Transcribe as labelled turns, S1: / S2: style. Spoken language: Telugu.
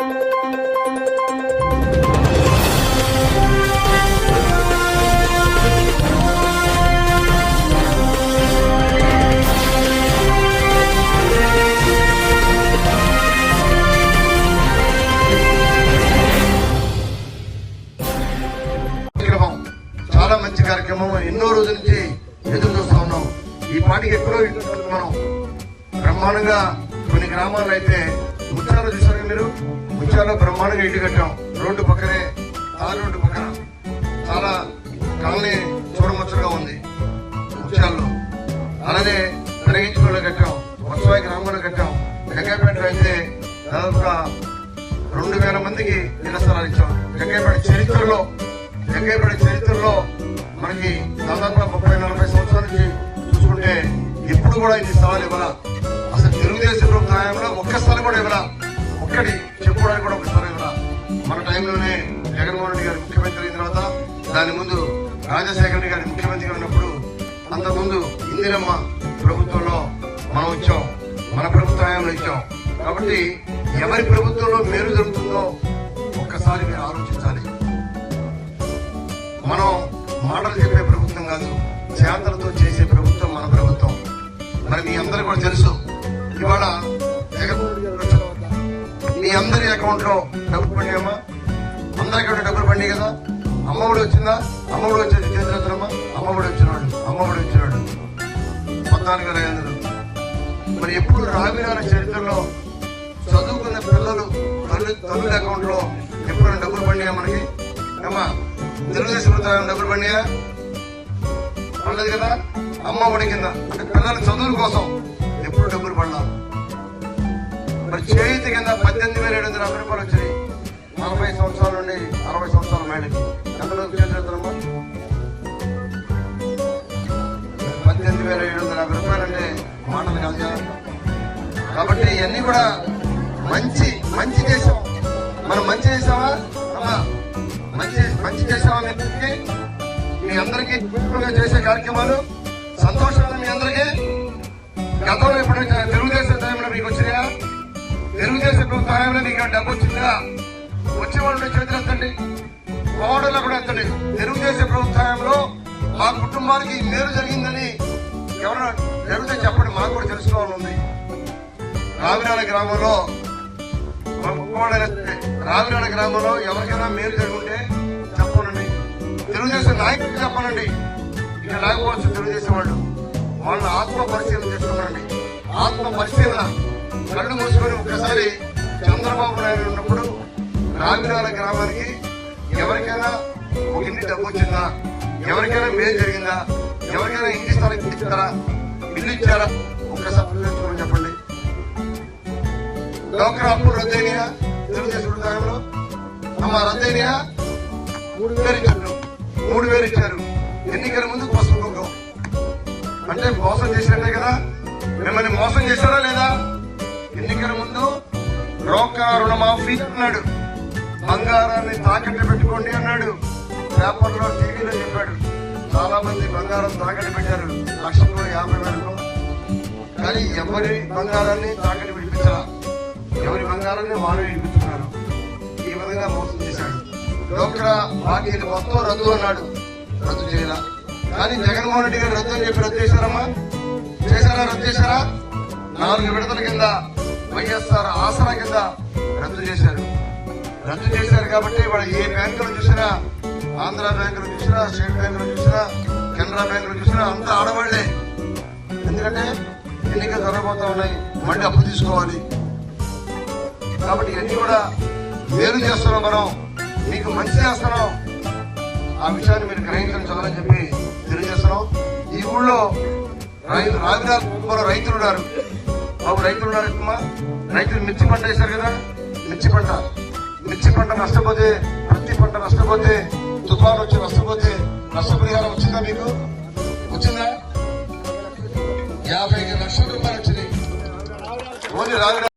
S1: చాలా మంచి కార్యక్రమం. ఎన్నో రోజుల నుంచి ఎదురు చూస్తా ఉన్నాం. ఈ పాటికి ఎక్కడో మనం బ్రహ్మాండంగా కొన్ని గ్రామాల్లో అయితే ముత్యాలు చూసారా మీరు? ముత్యాలు బ్రహ్మాండంగా ఇంటి కట్టాం. రోడ్డు పక్కనే తార్ రోడ్డు పక్కన చాలా కాలనీ చూడముచ్చగా ఉంది. ముత్యాల్లో అలానే కలిగించుకోలో కట్టాం. వత్సవాయి గ్రామంలో కట్టాం. గంగాపేటలో అయితే దాదాపుగా రెండు వేల మందికి ఇళ్ళ స్థలాలు ఇచ్చాం. జగ్గైపేట చరిత్రలో జగ్గైపేట చరిత్రలో మనకి దాదాపుగా ముప్పై నలభై సంవత్సరాల నుంచి చూసుకుంటే ఎప్పుడు కూడా ఇది స్థలాలు ఇవ్వాల? టైంలో ఒక్కసారి ఒక్క స్థలం కూడా ఇవ్వరా ఒక్కటి చెప్పుకోవడానికి కూడా ఒక స్థలం మన టైంలోనే జగన్మోహన్ రెడ్డి గారు ముఖ్యమంత్రి అయిన తర్వాత దాని ముందు రాజశేఖర రెడ్డి గారి ముఖ్యమంత్రిగా ఉన్నప్పుడు అంతకుముందు ఇందిరమ్మ ప్రభుత్వంలో మనం ఇచ్చాం మన ప్రభుత్వ హయాంలో ఇచ్చాం. కాబట్టి ఎవరి ప్రభుత్వంలో మేలు జరుగుతుందో ఒక్కసారి మీరు ఆలోచించాలి. మనం మాటలు చెప్పే ప్రభుత్వం కాదు చేతలతో చేసే ప్రభుత్వం మన ప్రభుత్వం. మరి మీ అందరూ కూడా తెలుసు ఇవాళ అందరి అకౌంట్లో డబ్బులు పడినాయమ్మా అందరి అకౌంట్ డబ్బులు పడినాయి కదా. అమ్మఒడి వచ్చిందా? అమ్మఒడి వచ్చేది చేతులమ్మా అమ్మఒడి వచ్చినాడు అమ్మఒడి వచ్చినాడు పద్నాలుగు వేల ఐదు మరి ఎప్పుడు రావిరాల చరిత్రలో చదువుకున్న పిల్లలు తల్లి తల్లుల అకౌంట్లో ఎప్పుడైనా డబ్బులు పడినాయా మనకి? అమ్మా తెలుగుదేశం ప్రభుత్వం డబ్బులు పడినాయా? పడలేదు కదా? అమ్మ ఒడి కింద. అంటే పిల్లల చదువుల కోసం పద్దెనిమిది వేల ఏడు వందల యాభై రూపాయలు వచ్చాయి నలభై సంవత్సరాల నుండి అరవై సంవత్సరాల మేడకి. ఎంతలోకి చేతులమ్మా పద్దెనిమిది వేల ఏడు వందల యాభై రూపాయలు అంటే మాటలు కాదు కాబట్టి ఇవన్నీ కూడా మంచి మంచి చేసాం మనం మంచి చేసామా మంచి మంచి చేసామా మీ అందరికీ? మీ అందరికీ చేసే కార్యక్రమాలు. సంతోషంగా మీ అందరికీ. గతంలో ఇప్పుడు తెలుగుదేశం టైంలో మీకు వచ్చినాయా? తెలుగుదేశం ప్రభుత్వ హయాంలో నీకు డబ్బు వచ్చిందా? వచ్చే వాళ్ళు చేతులు ఎత్తండి. కోడలు కూడా ఎత్తండి. తెలుగుదేశం ప్రభుత్వ హయాంలో మా కుటుంబానికి మేలు జరిగిందని ఎవరైనా జరిగితే చెప్పండి. మాకు కూడా తెలుసుకోవాలని ఉంది. రావిరాల గ్రామంలో మా రావిరాల గ్రామంలో ఎవరికైనా మేలు జరుగుంటే చెప్పనండి. తెలుగుదేశం నాయకులు చెప్పనండి. ఇక లేకపోవచ్చు తెలుగుదేశం వాళ్ళు. వాళ్ళ ఆత్మ పరిశీలన చేసుకున్నారండి ఆత్మ పరిశీలన కళ్ళు మూసుకొని ఒక్కసారి చంద్రబాబు నాయుడు ఉన్నప్పుడు రావిరాల గ్రామానికి ఎవరికైనా ఒక ఇంటి డబ్బు వచ్చిందా? ఎవరికైనా మేలు జరిగిందా? ఎవరికైనా ఇంటి స్థలం ఇచ్చారా? ఇల్లు ఇచ్చారా? ఒక్కసారి చెప్పండి. డోక్రా అప్పుడు రద్దయినాయా? తెలుగుదేశం కాలంలో అమ్మ రద్దయినాయా? మూడు వేలు ఇచ్చారు. మూడు వేలు ఇచ్చారు. ఎన్నికల ముందు కోసం అంటే మోసం చేసినట్టే కదా? మిమ్మల్ని మోసం చేశారా లేదా? ఎన్నికల ముందు రోకా రుణమాఫీ అన్నాడు. బంగారాన్ని తాకట్టు పెట్టుకోండి అన్నాడు. పేపర్లో టీవీలో చెప్పాడు. చాలా మంది బంగారం తాకట్టు పెట్టారు. లక్షలు యాభై వేలకు. కానీ ఎవరి బంగారాన్ని తాకట్టు పెట్టించరా ఎవరి బంగారాన్ని వాళ్ళు విడిపించుకున్నారు ఈ విధంగా మోసం చేశాడు. డోక్రా బాకీలు మొత్తం రద్దు అన్నాడు. రద్దు చేయాల. కానీ జగన్మోహన్ రెడ్డి గారు రద్దు అని చెప్పి రద్దు చేశారమ్మా. చేశారా? రద్దు చేశారా? నాలుగు విడతల కింద వైఎస్ఆర్ ఆసరా కింద రద్దు చేశారు. రద్దు చేశారు కాబట్టి వాళ్ళు ఏ బ్యాంకులు చూసినా ఆంధ్ర బ్యాంకులు చూసినా స్టేట్ బ్యాంకులు చూసినా కెనరా బ్యాంకులు చూసినా అంతా ఆడవాళ్ళే. ఎందుకంటే ఎన్నికలు జరగబోతా ఉన్నాయి మళ్ళీ అప్పు తీసుకోవాలి. కాబట్టి ఇవన్నీ కూడా మేలు చేస్తున్నాం మనం మీకు మంచి చేస్తున్నాం. ఆ విషయాన్ని మీరు గ్రహించడం చాలని చెప్పి తెలియజేస్తున్నాం. ఈ ఊళ్ళో రైతు రావిరాజు రైతులు ఉన్నారు. బాబు రైతులు ఉన్నారు ఎక్కువ. రైతులు మిర్చి పంట వేశారు కదా? మిర్చి పంట. మిర్చి పంట నష్టపోతే పత్తి పంట నష్టపోతే తుఫాను వచ్చి నష్టపోతే నష్టపరిహారం వచ్చిందా మీకు? వచ్చిందా? యాభై ఐదు లక్షల రూపాయలు వచ్చినాయి. ఓన్లీ రావిరాజు